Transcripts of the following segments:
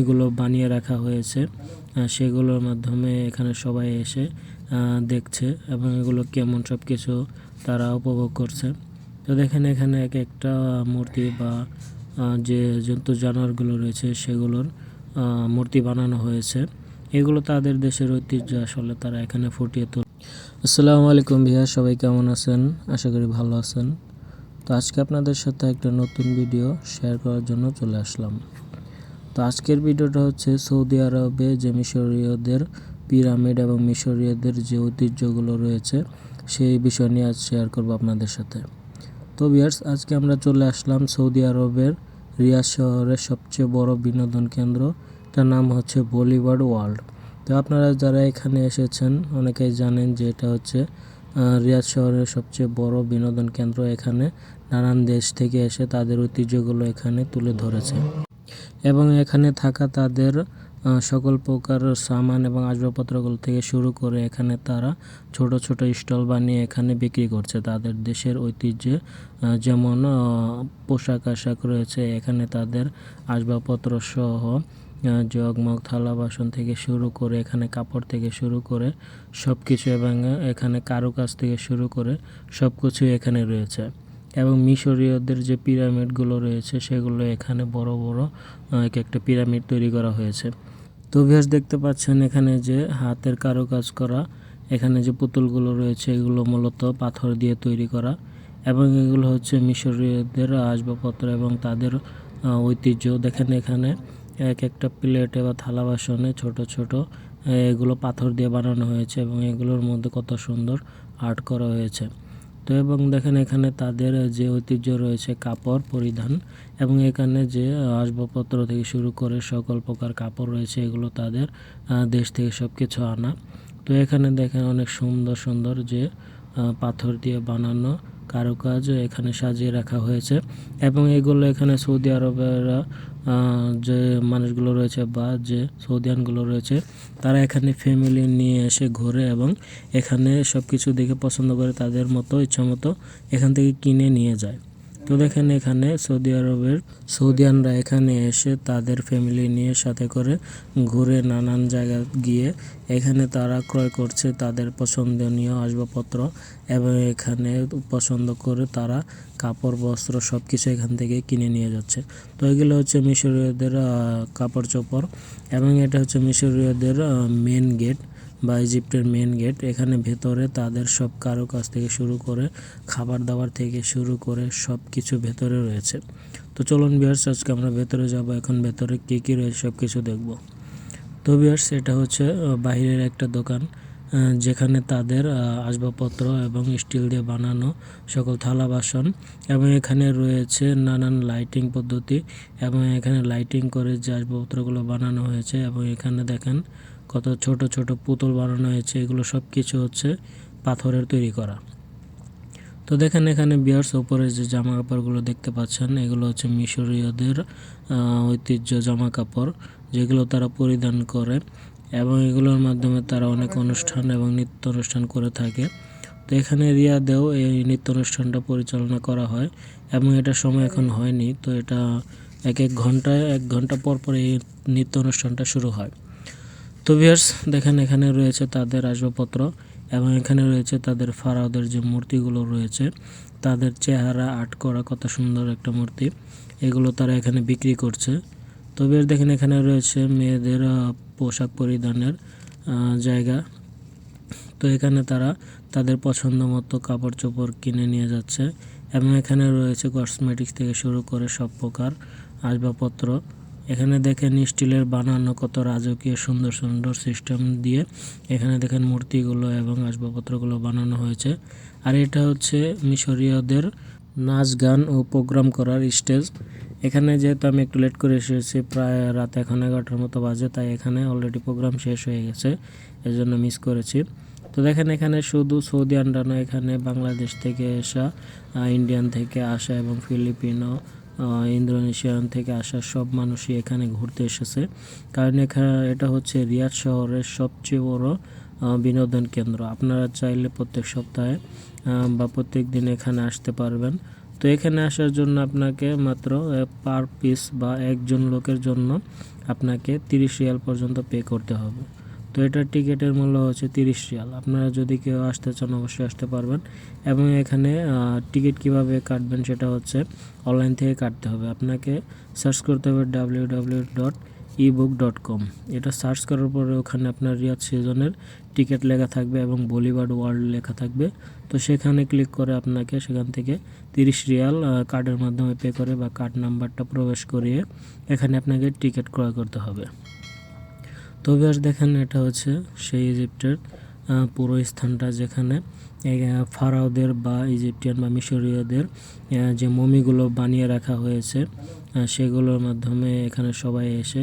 এগুলো বানিয়ে রাখা হয়েছে সেগুলোর মাধ্যমে এখানে সবাই এসে দেখছে এবং এগুলো কেমন সব কিছু তারা উপভোগ করছে। তো দেখেন এখানে এক একটা মূর্তি বা যে জন্তু জানোয়ারগুলো রয়েছে সেগুলোর মূর্তি বানানো হয়েছে। এগুলো তাদের দেশের ঐতিহ্য আসলে তারা এখানে ফুটিয়ে তোলে। আসসালামু আলাইকুম ভিয়া সবাই কেমন আছেন? আশা করি ভালো আছেন। তো আজকে আপনাদের সাথে একটা নতুন ভিডিও শেয়ার করার জন্য চলে আসলাম। তো আজকের ভিডিওটা হচ্ছে সৌদি আরবে যে মিশরীয়দের পিরামিড এবং মিশরীয়দের যে ঐতিহ্যগুলো রয়েছে, সেই বিষয় নিয়ে আজ শেয়ার করব আপনাদের সাথে। তো বিয়ার্স আজকে আমরা চলে আসলাম সৌদি আরবের রিয়াদ শহরের সবচেয়ে বড় বিনোদন কেন্দ্র, তার নাম হচ্ছে বলিউড ওয়ার্ল্ড। তো আপনারা যারা এখানে এসেছেন, অনেকেই জানেন যে এটা হচ্ছে রিয়াদ শহরের সবচেয়ে বড় বিনোদন কেন্দ্র। এখানে নানান দেশ থেকে এসে তাদের ঐতিহ্যগুলো এখানে তুলে ধরেছে। এবং এখানে থাকা তাদের সকল প্রকার সামান এবং আসবাবপত্রগুলো থেকে শুরু করে এখানে তারা ছোট ছোট স্টল বানিয়ে এখানে বিক্রি করছে। তাদের দেশের ঐতিহ্যে যেমন পোশাক আশাক রয়েছে, এখানে তাদের আসবাবপত্র সহ জগমগ থালা, বাসন থেকে শুরু করে, এখানে কাপড় থেকে শুরু করে সব কিছু এবং এখানে কারুকাজ থেকে শুরু করে সব কিছুই এখানে রয়েছে। এবং মিশরীয়দের যে পিরামিডগুলো রয়েছে, সেগুলো এখানে বড় বড় এক একটা পিরামিড তৈরি করা হয়েছে। তো ভিউয়ার্স দেখতে পাচ্ছেন এখানে যে হাতের কারুকাজ করা, এখানে যে পুতুলগুলো রয়েছে, এগুলো মূলত পাথর দিয়ে তৈরি করা এবং এগুলো হচ্ছে মিশরীয়দের আসবাবপত্র এবং তাদের ঐতিহ্য। দেখেন এখানে এক একটা প্লেটে বা থালা বাসনে ছোট ছোট, এগুলো পাথর দিয়ে বানানো হয়েছে এবং এগুলোর মধ্যে কত সুন্দর আর্ট করা হয়েছে। তো এবং দেখেন এখানে তাদের যে ঐতিহ্য রয়েছে কাপড় পরিধান এবং এখানে যে আসবাবপত্র থেকে শুরু করে সকল প্রকার কাপড় রয়েছে, এগুলো তাদের দেশ থেকে সব কিছু আনা। তো এখানে দেখেন অনেক সুন্দর সুন্দর যে পাথর দিয়ে বানানো কারুকাজ এখানে সাজিয়ে রাখা হয়েছে এবং এগুলো এখানে সৌদি আরবের যে মানুষগুলো রয়েছে বা যে সৌদিয়ানগুলো রয়েছে, তারা এখানে ফ্যামিলি নিয়ে এসে ঘোরে এবং এখানে সব কিছু দেখে পছন্দ করে তাদের মতো ইচ্ছা মতো এখান থেকে কিনে নিয়ে যায়। তো দেখেন এখানে সৌদি আরবের সৌদিয়ানরা এখানে এসে তাদের ফ্যামিলি নিয়ে সাথে করে ঘুরে নানান জায়গা গিয়ে এখানে তারা ক্রয় করছে তাদের পছন্দনীয় আসবাবপত্র এবং এখানে পছন্দ করে তারা কাপড়, বস্ত্র সব কিছু এখান থেকে কিনে নিয়ে যাচ্ছে। তো এগুলো হচ্ছে মিশরীয়দের কাপড় চোপড় এবং এটা হচ্ছে মিশরীয়দের মেন গেট বা ইজিপ্টের মেন গেট এখানে ভেতরে তাদের সব কারুকাজ থেকে শুরু করে খাবার দাবার থেকে শুরু করে সব কিছু ভেতরে রয়েছে। তো চলুন বিয়ার্স আজকে আমরা ভেতরে যাব এখন ভেতরে কী কী রয়েছে সব কিছু দেখব। তো বিয়ার্স এটা হচ্ছে আহ, বাইরের একটা দোকান যেখানে তাদের আসবাবপত্র এবং স্টিল দিয়ে বানানো সকল থালা বাসন এবং এখানে রয়েছে নানান লাইটিং পদ্ধতি এবং এখানে লাইটিং করে যে আসবাবপত্রগুলো বানানো হয়েছে এবং এখানে দেখেন কত ছোট ছোট পুতুল বানানো হয়েছে, এগুলো সব কিছু হচ্ছে পাথরের তৈরি করা। তো দেখেন এখানে বিয়ার্স ওপরে যে জামা কাপড়গুলো দেখতে পাচ্ছেন, এগুলো হচ্ছে মিশরীয়দের ঐতিহ্য জামা কাপড় যেগুলো তারা পরিধান করে এবং এগুলোর মাধ্যমে তারা অনেক অনুষ্ঠান এবং নৃত্য অনুষ্ঠান করে থাকে। তো এখানে রিয়াদেও এই নৃত্য অনুষ্ঠানটা পরিচালনা করা হয় এবং এটা সময় এখন হয়নি, তো এটা এক এক ঘন্টায়, এক ঘণ্টা পর পর এই নৃত্য অনুষ্ঠানটা শুরু হয়। তো ভিউয়ার্স দেখেন এখানে রয়েছে তাদের আসবাবপত্র এবং এখানে রয়েছে তাদের ফারাওদের যে মূর্তিগুলো রয়েছে, তাদের চেহারা আর্ট করা কত সুন্দর একটা মূর্তি, এগুলো তারা এখানে বিক্রি করছে। তো ভিউয়ার্স দেখেন এখানে রয়েছে মেয়েদের পোশাক পরিধানের জায়গা। তো এখানে তারা তাদের পছন্দ মতো কাপড় চোপড় কিনে নিয়ে যাচ্ছে এবং এখানে রয়েছে কসমেটিক্স থেকে শুরু করে সব প্রকার আসবাবপত্র। এখানে দেখেন স্টিলের বানানো কত রাজকীয়, সুন্দর সুন্দর সিস্টেম দিয়ে এখানে দেখেন মূর্তিগুলো এবং আসবাবপত্রগুলো বানানো হয়েছে। আর এটা হচ্ছে মিশরীয়দের নাচ, গান ও প্রোগ্রাম করার স্টেজ। এখানে যেহেতু আমি একটু লেট করে এসেছি, প্রায় রাত এখন এগারোটার মতো বাজে, তাই এখানে অলরেডি প্রোগ্রাম শেষ হয়ে গেছে, এজন্য মিস করেছি। তো দেখেন এখানে শুধু সৌদি আন্ডা নয় এখানে বাংলাদেশ থেকে আসা ইন্ডিয়ান থেকে আসা এবং ফিলিপিনো ইন্দোনেশিয়ান থেকে আসা সব মানুষই এখানে ঘুরতে এসেছে। কারণ এখানে এটা হচ্ছে রিয়াদ শহরের সবচেয়ে বড় বিনোদন কেন্দ্র। আপনারা চাইলে প্রত্যেক সপ্তাহে বা প্রত্যেক দিন এখানে আসতে পারবেন। তো এখানে আসার জন্য আপনাকে মাত্র পার পিস বা একজন লোকের জন্য আপনাকে তিরিশ রিয়াল পর্যন্ত পে করতে হবে। তো এটার টিকিটের মূল্য হচ্ছে তিরিশ রিয়াল। আপনারা যদি কেউ আসতে চান, অবশ্যই আসতে পারবেন। এবং এখানে টিকিট কীভাবে কাটবেন সেটা হচ্ছে অনলাইন থেকে কাটতে হবে। আপনাকে সার্চ করতে হবে W W dot ebook dot com এটা সার্চ করার পরে ওখানে আপনার রিয়াদ সিজনের টিকিট লেখা থাকবে এবং বলিউড ওয়ার্ল্ড লেখা থাকবে। তো সেখানে ক্লিক করে আপনাকে সেখান থেকে তিরিশ রিয়াল কার্ডের মাধ্যমে পে করে বা কার্ড নাম্বারটা প্রবেশ করিয়ে এখানে আপনাকে টিকিট ক্রয় করতে হবে। তো বেশ দেখেন এটা হচ্ছে সেই ইজিপ্টের পুরো স্থানটা যেখানে ফারাওদের বা ইজিপ্টিয়ান বা মিশরীয়দের যে মমিগুলো বানিয়ে রাখা হয়েছে সেগুলোর মাধ্যমে এখানে সবাই এসে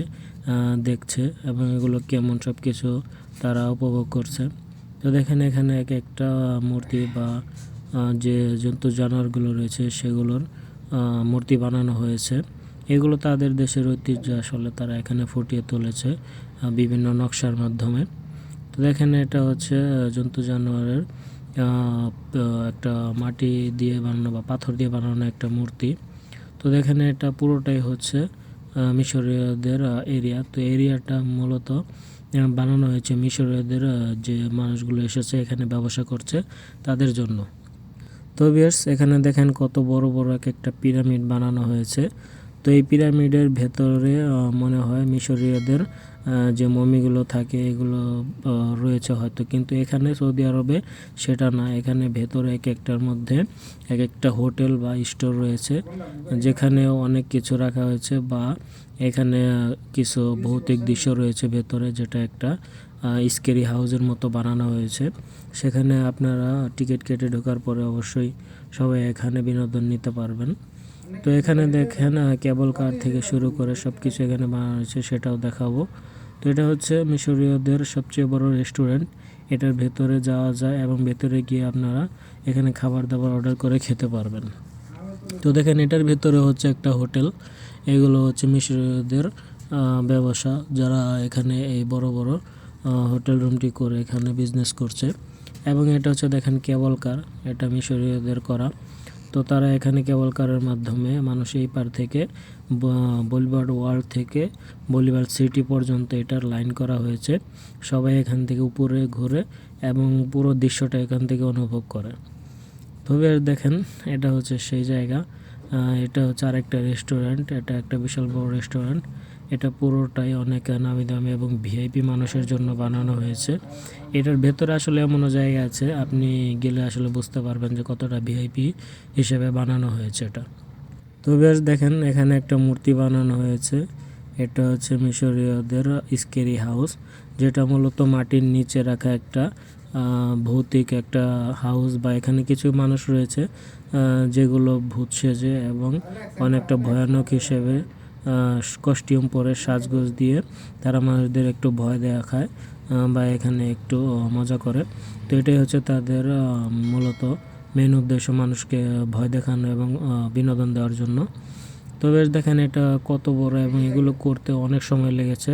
দেখছে এবং এগুলো কেমন সব কিছু তারা উপভোগ করছে। তো দেখেন এখানে এক একটা মূর্তি বা যে জন্তু জানোয়ারগুলো রয়েছে সেগুলোর মূর্তি বানানো হয়েছে। এগুলো তাদের দেশের ঐতিহ্য, আসলে তারা এখানে ফুটিয়ে তুলেছে বিভিন্ন নকশার মাধ্যমে। তো দেখেন, এটা হচ্ছে জন্তু জানোয়ারের একটা মাটি দিয়ে বানানো বা পাথর দিয়ে বানানো একটা মূর্তি। তো দেখেন, এটা পুরোটাই হচ্ছে মিশরীয়দের এরিয়া। তো এরিয়াটা মূলত বানানো হয়েছে মিশরীয়দের যে মানুষগুলো এসেছে, এখানে ব্যবসা করছে তাদের জন্য। তো বিয়ার্স এখানে দেখেন কত বড় বড় এক একটা পিরামিড বানানো হয়েছে। তো এই পিরামিডের ভেতরে মনে হয় মিশরীয়দের যে মমিগুলো থাকে এগুলো রয়েছে হয়তো। কিন্তু এখানে সৌদি আরবে সেটা না। এখানে ভেতরে এক একটার মধ্যে এক একটা হোটেল বা স্টোর রয়েছে, যেখানে অনেক কিছু রাখা হয়েছে বা এখানে কিছু ভৌতিক দৃশ্য রয়েছে ভেতরে, যেটা একটা স্কেরি হাউসের মতো বানানো হয়েছে। সেখানে আপনারা টিকিট কেটে ঢোকার পরে অবশ্যই সবাই এখানে বিনোদন নিতে পারবেন। তো এখানে দেখেন কেবল কার থেকে শুরু করে সব কিছু এখানে বানানো হয়েছে, সেটাও দেখাবো। তো এটা হচ্ছে মিশরীয়দের সবচেয়ে বড় রেস্টুরেন্ট এটার ভেতরে যাওয়া যায় এবং ভেতরে গিয়ে আপনারা এখানে খাবার দাবার অর্ডার করে খেতে পারবেন। তো দেখেন, এটার ভেতরে হচ্ছে একটা হোটেল। এগুলো হচ্ছে মিশরীয়দের ব্যবসা। যারা এখানে এই বড় বড় হোটেল রুমটি করে এখানে বিজনেস করছে। এবং এটা হচ্ছে দেখেন কেবল কার এটা মিশরীয়দের করা। তো তারা এখানে কেবল কারের মাধ্যমে মানুষ এই পার থেকে, ব- বলিউড ওয়ার্ল্ড থেকে বলিউড সিটি পর্যন্ত এটার লাইন করা হয়েছে। সবাই এখান থেকে উপরে ঘুরে এবং পুরো দৃশ্যটা এখান থেকে অনুভব করে। তবে দেখেন, এটা হচ্ছে সেই জায়গা। এটা হচ্ছে আরেকটা রেস্টুরেন্ট, এটা একটা বিশাল বড় রেস্টুরেন্ট। এটা পুরোটাই অনেক নামি দামি এবং ভিআইপি মানুষের জন্য বানানো হয়েছে। এটার ভেতরে আসলে এমনও জায়গা আছে, আপনি গেলে আসলে বুঝতে পারবেন যে কতটা ভিআইপি হিসেবে বানানো হয়েছে এটা। তো বেশ, দেখেন, এখানে একটা মূর্তি বানানো হয়েছে। এটা হচ্ছে মিশরীয়দের স্কেরি হাউস, যেটা মূলত মাটির নিচে রাখা একটা ভৌতিক একটা হাউস বা এখানে কিছু মানুষ রয়েছে যেগুলো ভূত সেজে এবং অনেকটা ভয়ানক হিসেবে কস্টিউম পরে সাজগোজ দিয়ে তারা মানুষদের একটু ভয় দেখায় বা এখানে একটু মজা করে। তো এটাই হচ্ছে তাদের মূলত মেন উদ্দেশ্য মানুষকে ভয় দেখানো এবং বিনোদন দেওয়ার জন্য। তো বেশ দেখেন এটা কত বড় এবং এগুলো করতে অনেক সময় লেগেছে।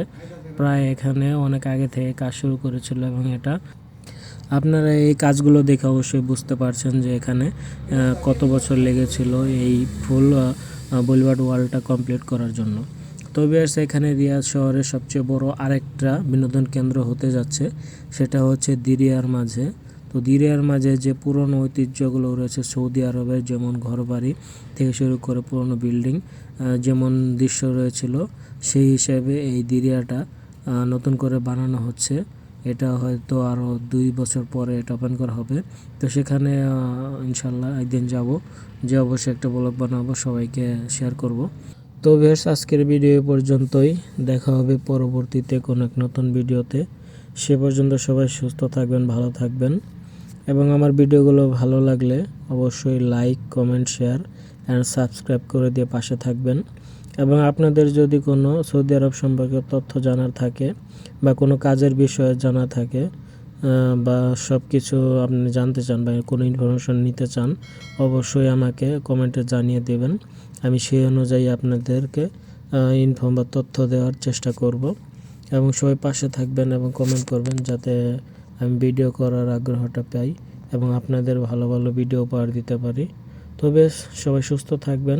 প্রায় এখানে অনেক আগে থেকে কাজ শুরু করেছিল এবং এটা আপনারা এই কাজগুলো দেখে অবশ্যই বুঝতে পারছেন যে এখানে কত বছর লেগেছিল এই ফুল বলিউড ওয়ার্ল্ডটা কমপ্লিট করার জন্য। তো বেশ এখানে শহরের সবচেয়ে বড় আরেকটা বিনোদন কেন্দ্র হতে যাচ্ছে, সেটা হচ্ছে দিরিয়ার মাঝে। তো দিরিয়ার মাঝে যে পুরনো ঐতিহ্যগুলো রয়েছে সৌদি আরবের, যেমন ঘরবাড়ি থেকে শুরু করে পুরনো বিল্ডিং যেমন দৃশ্য রয়েছিল, সেই হিসাবে এই দিরিয়াটা নতুন করে বানানো হচ্ছে। এটা হয়তো আরও দুই বছর পরে এটা ওপেন করা হবে। তো সেখানে ইনশাল্লাহ একদিন যাব। যে অবশ্যই একটা ব্লগ বানাবো, সবাইকে শেয়ার করব। তো বেশ আজকের ভিডিও পর্যন্তই। দেখা হবে পরবর্তীতে কোনো এক নতুন ভিডিওতে সে পর্যন্ত সবাই সুস্থ থাকবেন, ভালো থাকবেন। এবং আমার ভিডিওগুলো ভালো লাগলে অবশ্যই like comment share and subscribe করে দিয়ে পাশে থাকবেন। এবং আপনাদের যদি কোনো সৌদি আরব সম্পর্কে তথ্য জানার থাকে বা কোনো কাজের বিষয়ে জানা থাকে বা সব কিছু আপনি জানতে চান বা কোনো ইনফরমেশন নিতে চান, অবশ্যই আমাকে কমেন্টে জানিয়ে দেবেন। আমি সেই অনুযায়ী আপনাদেরকে ইনফর্ম বা তথ্য দেওয়ার চেষ্টা করব। এবং সবাই পাশে থাকবেন এবং কমেন্ট করবেন যাতে আমি ভিডিও করার আগ্রহটা পাই এবং আপনাদের ভালো ভালো ভিডিও উপহার দিতে পারি। তো বেশ, সবাই সুস্থ থাকবেন।